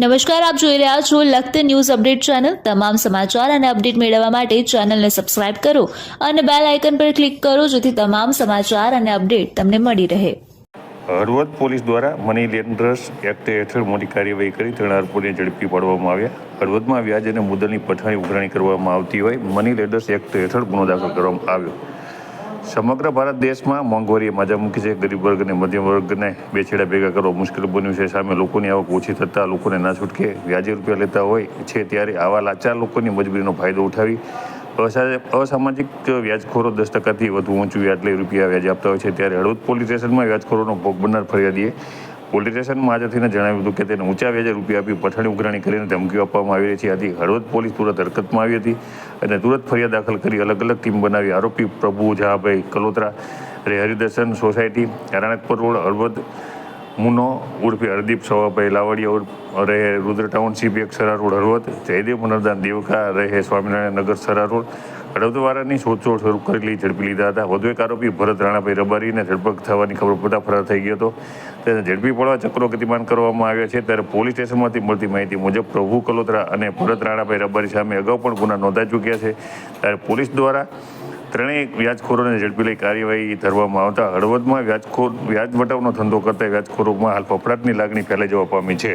નમસ્કાર, આપ જોઈ રહ્યા છો લખત ન્યૂઝ અપડેટ ચેનલ. તમામ સમાચાર અને અપડેટ મેળવવા માટે ચેનલને સબસ્ક્રાઇબ કરો અને બેલ આઇકન પર ક્લિક કરો જેથી તમામ સમાચાર અને અપડેટ તમને મળી રહે. હળવદ પોલીસ દ્વારા મની લેન્ડર્સ એક્ટ હેઠળ મોટી કાર્યવાહી કરી ત્રણ આરોપીને ઝડપી પાડવામાં આવ્યા. હળવદમાં વ્યાજ અને મુદ્દલની પઠાણી ઉઘરાણી કરવામાં આવતી હોય. મની લેન્ડર્સ એક્ટ હેઠળ ગુનો દાખલ કરવામાં આવ્યો. સમગ્ર ભારત દેશમાં મોંઘવારીએ માજા મૂકી છે. ગરીબ વર્ગ અને મધ્યમ વર્ગને બે છેડા ભેગા કરવા મુશ્કેલ બન્યું છે. સામે લોકોની આવક ઓછી થતાં લોકોને ના છૂટકે વ્યાજે રૂપિયા લેતા હોય છે ત્યારે આવા લાચાર લોકોની મજબૂરીનો ફાયદો ઉઠાવી અસા- અસામાજિક વ્યાજખોરો દસ ટકાથી વધુ ઊંચું વ્યાજ રૂપિયા વ્યાજ આપતા હોય છે. ત્યારે હળવદ પોલીસ સ્ટેશનમાં વ્યાજખોરોનો ભોગ બનનાર ફરિયાદીએ પોલીસ હાજર જણાવ્યું હતું કે તેને ઊંચા વ્યાજે રૂપિયા આપી પછાડી ઉઘરાણી કરીને ધમકીઓ આપવામાં આવી રહી છે. આથી હળવદ પોલીસ તુરંત હરકતમાં આવી હતી અને તુરંત ફરિયાદ દાખલ કરી અલગ અલગ ટીમ બનાવી. આરોપી પ્રભુ ઝાભાઈ કલોત્રા, રે હરિદર્શન સોસાયટી, રાણકપુર રોડ, હળવદ મુનો ઉર્ફે હરદીપ સવાભાઈ લાવડિયા રહે રુદ્ર ટાઉનશીપ એક સરા હળવદ. જયદેવ મનરદાન દેવકા રહે સ્વામિનારાયણ નગર સરા રોડ હળવદવાળાની શોધખોળ શરૂ કરેલી ઝડપી લીધા હતા. વધુ એક આરોપી ભરત રાણાભાઈ રબારીને ધરપકડ થવાની ખબર પડતા ફરાર થઈ ગયો હતો. તેને ઝડપી પડવા ચક્રો ગતિમાન કરવામાં આવ્યા છે. ત્યારે પોલીસ સ્ટેશનમાંથી મળતી માહિતી મુજબ પ્રભુ કલોત્રા અને ભરત રાણાભાઈ રબારી સામે અગાઉ પણ ગુના નોંધાઈ ચૂક્યા છે. ત્યારે પોલીસ દ્વારા ત્રણેય વ્યાજખોરોને ઝડપી લઈ કાર્યવાહી ધરવામાં આવતા હળવદમાં વ્યાજખોર વ્યાજ વટાવનો ધંધો કરતા વ્યાજખોરોમાં હાલ ફફડાટની લાગણી ફેલાઈ જવા પામી છે.